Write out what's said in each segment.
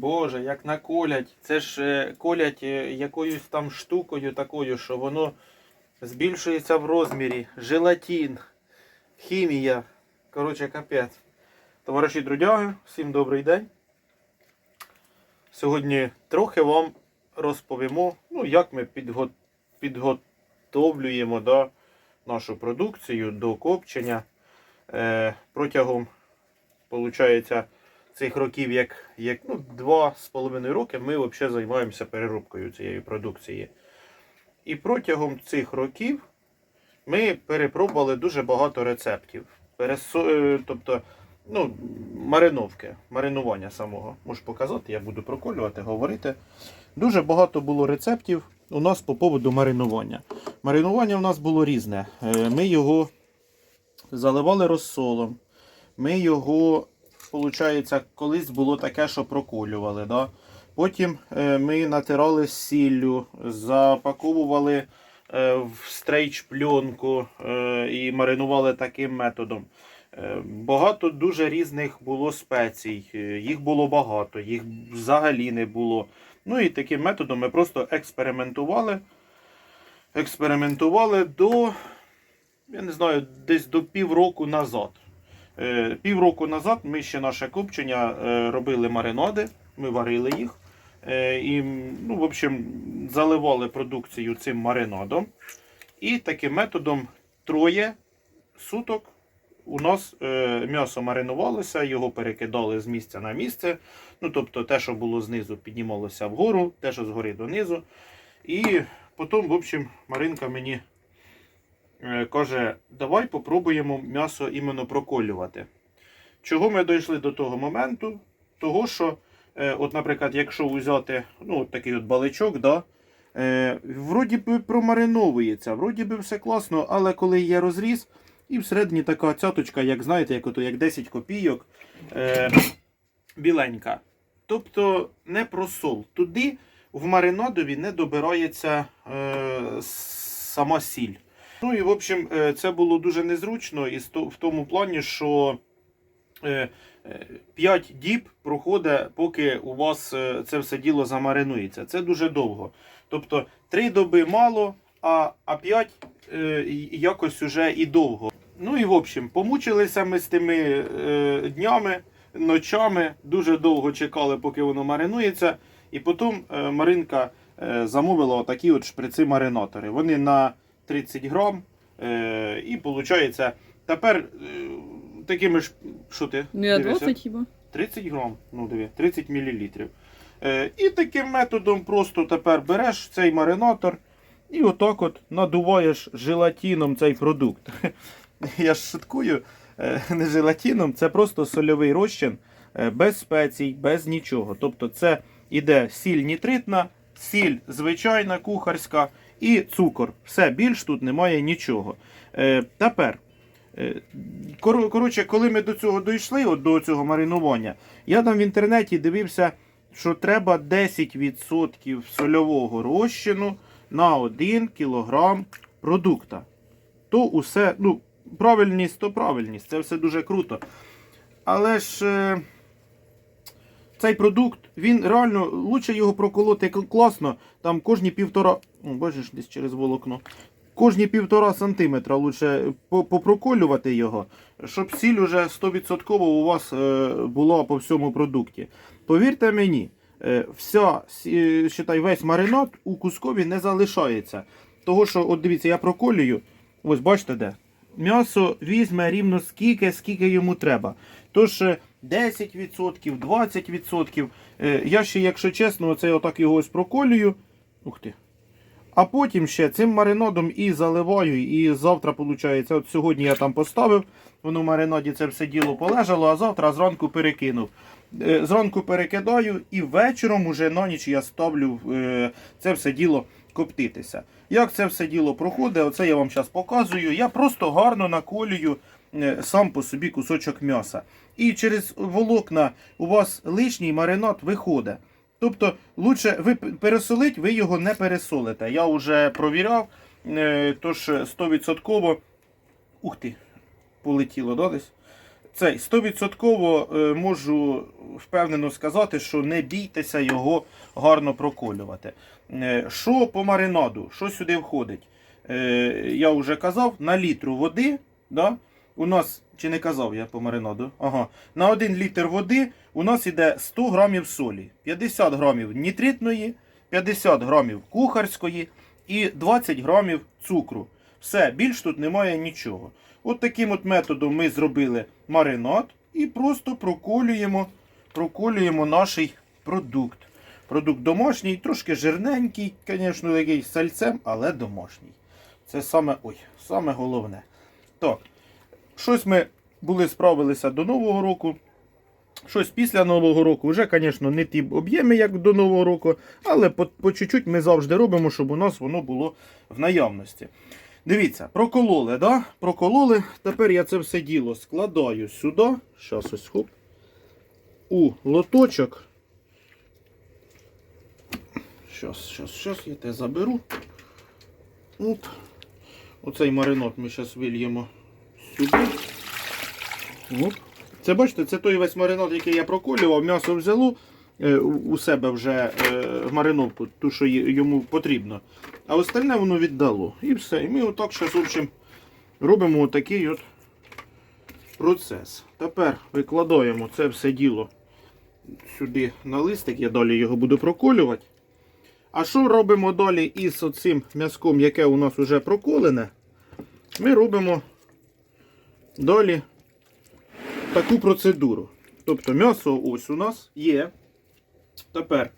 Боже, як наколять. Це ж е, колять е, якоюсь там штукою такою, що воно збільшується в розмірі. Желатин, хімія. Коротше, капець. Товариші друзяги, всім добрий день. Сьогодні трохи вам розповімо, ну, як ми підго... підготовлюємо да, нашу продукцію до копчення. Е, протягом, виходить, цих років, як, як ну, два з половиною роки, ми взагалі займаємося переробкою цієї продукції. І протягом цих років ми перепробували дуже багато рецептів. Пересо... е, Тобто, ну, мариновки, маринування самого. Можу показати, я буду проколювати, говорити. Дуже багато було рецептів у нас по поводу маринування. Маринування у нас було різне. Е, Ми його заливали розсолом. Ми його, виходить, колись було таке, що проколювали. Да? Потім е, ми натирали сіллю, запаковували е, в стрейч пленку е, і маринували таким методом. Багато дуже різних було спецій, їх було багато, їх взагалі не було. Ну і таким методом ми просто експериментували. Експериментували до, я не знаю, десь до півроку назад. Е, Півроку назад ми ще наше копчення е, робили маринади, ми варили їх. Е, І, ну, в общем, заливали продукцію цим маринадом. І таким методом троє суток у нас м'ясо маринувалося, його перекидали з місця на місце. Ну, тобто те, що було знизу, піднімалося вгору, те, що згори донизу. І потім, в общем, Маринка мені каже, давай попробуємо м'ясо іменно проколювати. Чого ми дійшли до того моменту? Того, що, е, от, наприклад, якщо взяти ну, от такий от баличок, да, е, вроді би промариновується, вроді би все класно, але коли є розріз, і всередині така цяточка, як знаєте, як, ото, як 10 копійок, е, біленька. Тобто не просол. Туди в маринадові не добирається е, сама сіль. Ну і в общем, е, це було дуже незручно і в тому плані, що е, 5 діб проходить, поки у вас е, це все діло замаринується. Це дуже довго. Тобто 3 доби мало, а, а 5 е, якось уже і довго. Ну і в общем, помучилися ми з тими е, днями, ночами, дуже довго чекали, поки воно маринується. І потім е, Маринка е, замовила отакі от шприци-маринатори. Вони на 30 грам. Е, і виходить, тепер е, такими ж. Що ти? Ну я дивишся? 20 хіба. 30 грам, ну диви, 30 мл. Е, і таким методом просто тепер береш цей маринатор і отак от надуваєш желатином цей продукт. Я ж шуткую, е, не желатином, це просто сольовий розчин е, без спецій, без нічого. Тобто це іде сіль нітритна, сіль звичайна кухарська і цукор. Все, більш тут немає нічого. Е, Тепер. Е, кор- Коротше, коли ми до цього дійшли, от до цього маринування, я там в інтернеті дивився, що треба 10% сольового розчину на 1 кг продукта. То усе, ну, правильність, то правильність, це все дуже круто. Але ж е, цей продукт, він реально лучше його проколоти класно. Там кожні півтора. О, бачиш, десь через волокно. Кожні півтора сантиметра лучше попроколювати його, щоб сіль уже 100% у вас е, була по всьому продукті. Повірте мені, е, вся, сі- считай, весь маринад у кускові не залишається. Того, що, от дивіться, я проколюю, ось бачите де. М'ясо візьме рівно скільки, скільки йому треба. Тож е, 10%, 20%. Е, Я ще, якщо чесно, оце отак його ось проколюю. Ух ти. А потім ще цим маринадом і заливаю, і завтра, виходить, от сьогодні я там поставив, воно в маринаді це все діло полежало, а завтра зранку перекинув. Е, Зранку перекидаю і вечором уже на ніч я ставлю е, це все діло коптитися. Як це все діло проходить, оце я вам зараз показую. Я просто гарно наколюю сам по собі кусочок м'яса. І через волокна у вас лишній маринад виходить. Тобто, лучше ви пересолить, ви його не пересолите. Я вже провіряв, е, тож 100%. Ух ти, полетіло, да, десь? цей 100% е, можу впевнено сказати, що не бійтеся його гарно проколювати. Е, Що по маринаду? Що сюди входить? Е, Я вже казав, на літру води. Да? У нас, чи не казав я по маринаду? Ага. На 1 літр води у нас іде 100 грамів солі, 50 грамів нітритної, 50 грамів кухарської і 20 грамів цукру. Все, більш тут немає нічого. От таким от методом ми зробили маринад і просто проколюємо, проколюємо наш продукт. Продукт домашній, трошки жирненький, звісно, з сальцем, але домашній. Це саме, ой, саме головне. Так, щось ми були справилися до Нового року. Щось після Нового року, вже, звісно, не ті об'єми, як до Нового року, але по, чуть-чуть ми завжди робимо, щоб у нас воно було в наявності. Дивіться, прокололи, да? Прокололи. Тепер я це все діло складаю сюди. Щас ось хоп. У лоточок. Щас, щас, щас, я те заберу. Оп. Оцей маринад ми зараз вильємо сюди. Оп. Це бачите, це той весь маринад, який я проколював, м'ясо взяло е, у себе вже е, в мариновку, ту, що йому потрібно. А остальне воно віддало. І все. І ми отак зараз, в робимо отакий от процес. Тепер викладаємо це все діло сюди на листик, я далі його буду проколювати. А що робимо далі із оцим м'язком, яке у нас вже проколене? Ми робимо далі таку процедуру. Тобто м'ясо ось у нас є. Тепер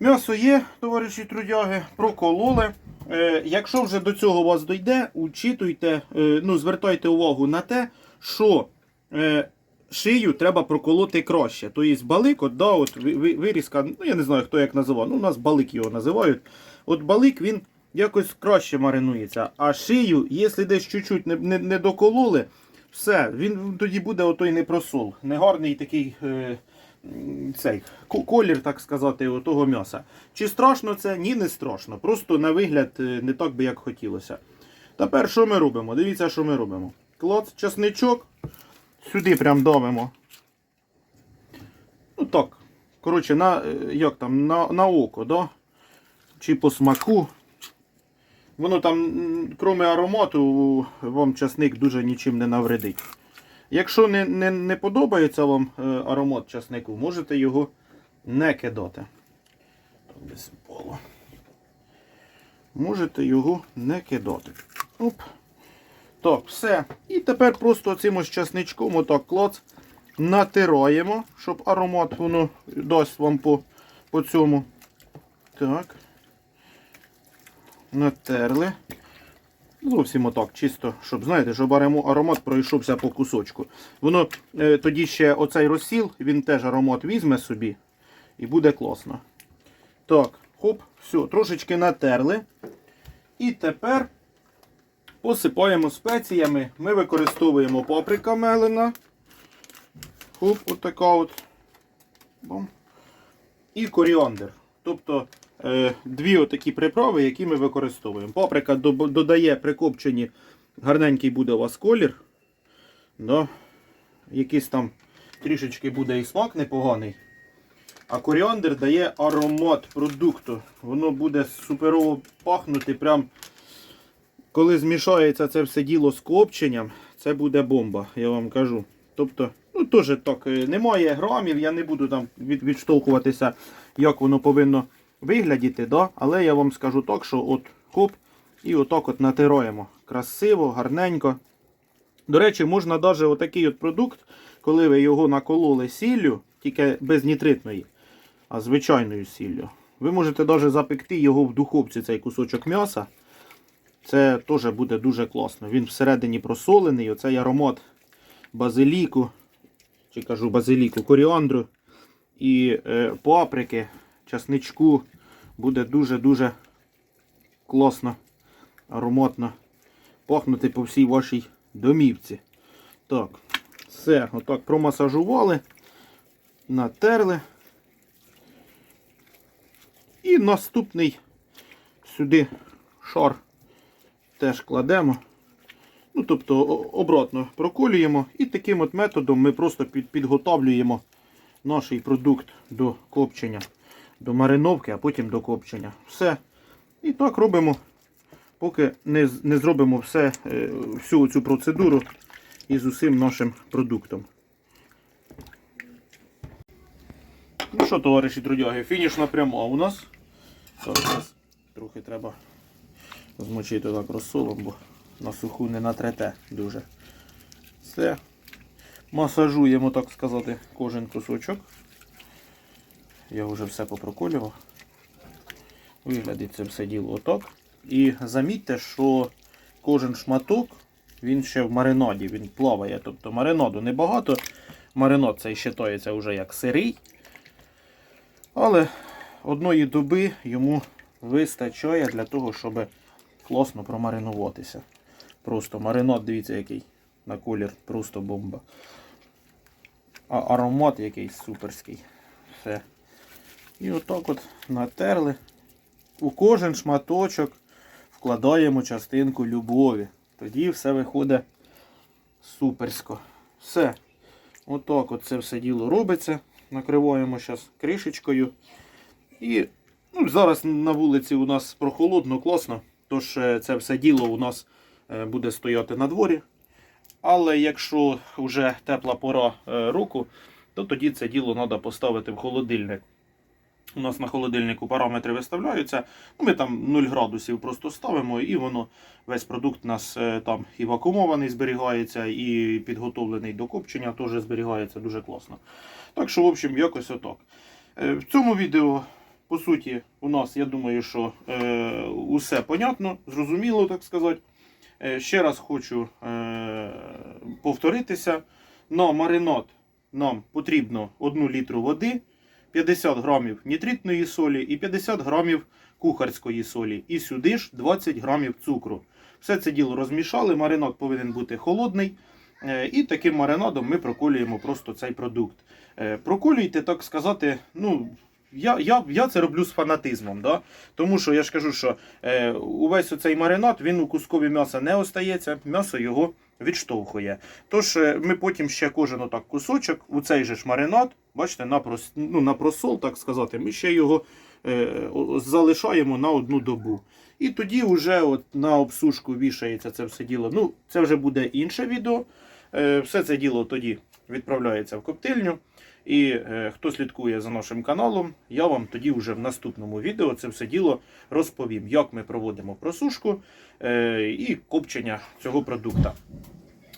м'ясо є, товариші трудяги, прокололи. Е, якщо вже до цього у вас дойде, учитуйте, е, ну, звертайте увагу на те, що е, шию треба проколоти краще. Тобто балик, от, да, от, ви- ви- вирізка, ну я не знаю, хто як називав, ну у нас балик його називають. От балик він якось краще маринується. А шию, якщо десь чуть-чуть не, не, не докололи, все, він тоді буде отой не просол. Негарний такий е, цей, колір, так сказати, того м'яса. Чи страшно це? Ні, не страшно. Просто на вигляд е, не так би, як хотілося. Тепер що ми робимо? Дивіться, що ми робимо. Клад, часничок. Сюди прям давимо. Ну так. Коротше, на, е, як там, на, на око, да? Чи по смаку. Воно там, крім аромату, вам часник дуже нічим не навредить. Якщо не, не, не подобається вам е, аромат часнику, можете його не кидати. Можете його не кидати. Оп. Так, все. І тепер просто цим ось часничком, отак клац, натираємо, щоб аромат воно дасть вам по, по цьому. Так. Натерли. Зовсім отак, чисто, щоб, знаєте, щоб аромат пройшовся по кусочку. Воно е, тоді ще оцей розсіл, він теж аромат візьме собі і буде класно. Так, хоп, все, трошечки натерли. І тепер посипаємо спеціями. Ми використовуємо паприка мелена. Хоп, отака от. Бом. І коріандр. Тобто дві отакі приправи, які ми використовуємо. Паприка додає при копченні гарненький буде у вас колір. Да. Якийсь там трішечки буде і смак непоганий. А коріандр дає аромат продукту. Воно буде суперово пахнути. Прям, коли змішається це все діло з копченням, це буде бомба, я вам кажу. Тобто, ну теж так, е, немає грамів, я не буду там від, відштовхуватися, як воно повинно виглядіти, да? але я вам скажу так, що от хоп, і отак от натираємо. Красиво, гарненько. До речі, можна навіть отакий от продукт, коли ви його накололи сіллю, тільки без нітритної, а звичайною сіллю. Ви можете навіть запекти його в духовці, цей кусочок м'яса. Це теж буде дуже класно. Він всередині просолений, оцей аромат базиліку, чи кажу базиліку, коріандру і е, паприки, часничку буде дуже-дуже класно, ароматно пахнути по всій вашій домівці. Так, все, отак промасажували, натерли. І наступний сюди шар теж кладемо. Ну, тобто обратно проколюємо і таким от методом ми просто під, підготавлюємо наш продукт до копчення, до мариновки, а потім до копчення. Все. І так робимо, поки не, не зробимо все, е, всю цю процедуру із усім нашим продуктом. Ну що, товариші трудяги, фінішна пряма у нас. Зараз трохи треба змочити так розсолом, бо на суху не натрете дуже. Все. Масажуємо, так сказати, кожен кусочок. Я вже все попроколював. Виглядить це все діло отак. І замітьте, що кожен шматок, він ще в маринаді, він плаває. Тобто маринаду небагато. Маринад цей вважається вже як сирий. Але одної доби йому вистачає для того, щоб класно промаринуватися. Просто маринад, дивіться, який на колір, просто бомба. А аромат якийсь суперський. Все. І отак от натерли. У кожен шматочок вкладаємо частинку любові. Тоді все виходить суперсько. Все. Отак от це все діло робиться. Накриваємо зараз кришечкою. І ну, зараз на вулиці у нас прохолодно, класно. Тож е, це все діло у нас е, буде стояти на дворі. Але якщо вже тепла пора е, року, то тоді це діло треба поставити в холодильник. У нас на холодильнику параметри виставляються. Ну, Ми там 0 градусів просто ставимо, і воно весь продукт у нас е, там і вакуумований зберігається, і підготовлений до копчення теж зберігається дуже класно. Так що, в общем, якось отак. Е, В цьому відео, по суті, у нас, я думаю, що е, усе понятно, зрозуміло, так сказати. Е, ще раз хочу е, повторитися. На маринад нам потрібно 1 літру води, 50 грамів нітритної солі і 50 грамів кухарської солі. І сюди ж 20 грамів цукру. Все це діло розмішали, маринад повинен бути холодний. Е, І таким маринадом ми проколюємо просто цей продукт. Е, Проколюйте, так сказати, ну. Я, я, я це роблю з фанатизмом, да? тому що я ж кажу, що е, увесь оцей маринад він у кускові м'яса не остається, м'ясо його відштовхує. Тож е, ми потім ще кожен отак кусочок, у цей же ж маринад, бачите, на, прос, ну, на просол, так сказати, ми ще його е, залишаємо на одну добу. І тоді вже от на обсушку вішається це все діло. Ну, це вже буде інше відео. Е, все це діло тоді відправляється в коптильню. І е, хто слідкує за нашим каналом, я вам тоді вже в наступному відео це все діло розповім, як ми проводимо просушку е, і копчення цього продукту.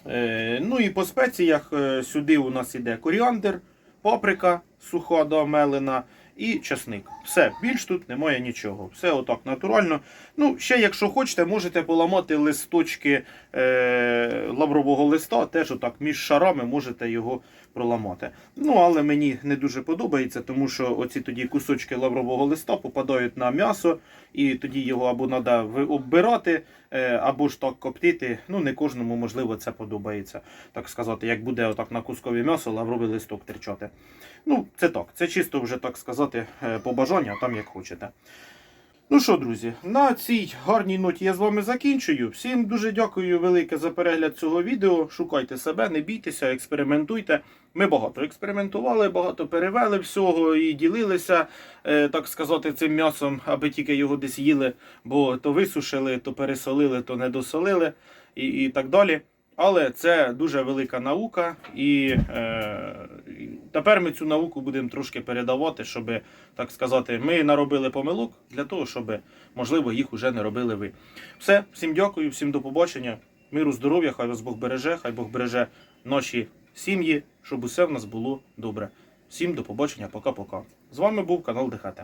Е, ну і по спеціях сюди у нас іде коріандр, паприка суха да, мелена і часник. Все, більш тут немає нічого. Все отак натурально. Ну, ще, якщо хочете, можете поламати листочки е, лаврового листа, теж отак між шарами можете його проламати. Ну, але мені не дуже подобається, тому що оці тоді кусочки лаврового листа попадають на м'ясо, і тоді його або треба оббирати, е, або ж так коптити. Ну, не кожному, можливо, це подобається, так сказати, як буде отак на кускові м'ясо лавровий листок терчати. Ну, це так, це чисто вже так сказати е, по бажанню, а там як хочете. Ну що, друзі, на цій гарній ноті я з вами закінчую. Всім дуже дякую велике за перегляд цього відео. Шукайте себе, не бійтеся, експериментуйте. Ми багато експериментували, багато перевели всього і ділилися, е, так сказати, цим м'ясом, аби тільки його десь їли, бо то висушили, то пересолили, то недосолили і, і так далі. Але це дуже велика наука, і е, тепер ми цю науку будемо трошки передавати, щоб, так сказати, ми наробили помилок для того, щоб, можливо, їх уже не робили ви. Все, всім дякую, всім до побачення. Миру, здоров'я, хай вас Бог береже, хай Бог береже наші сім'ї, щоб усе в нас було добре. Всім до побачення, пока-пока. З вами був канал ДХТ.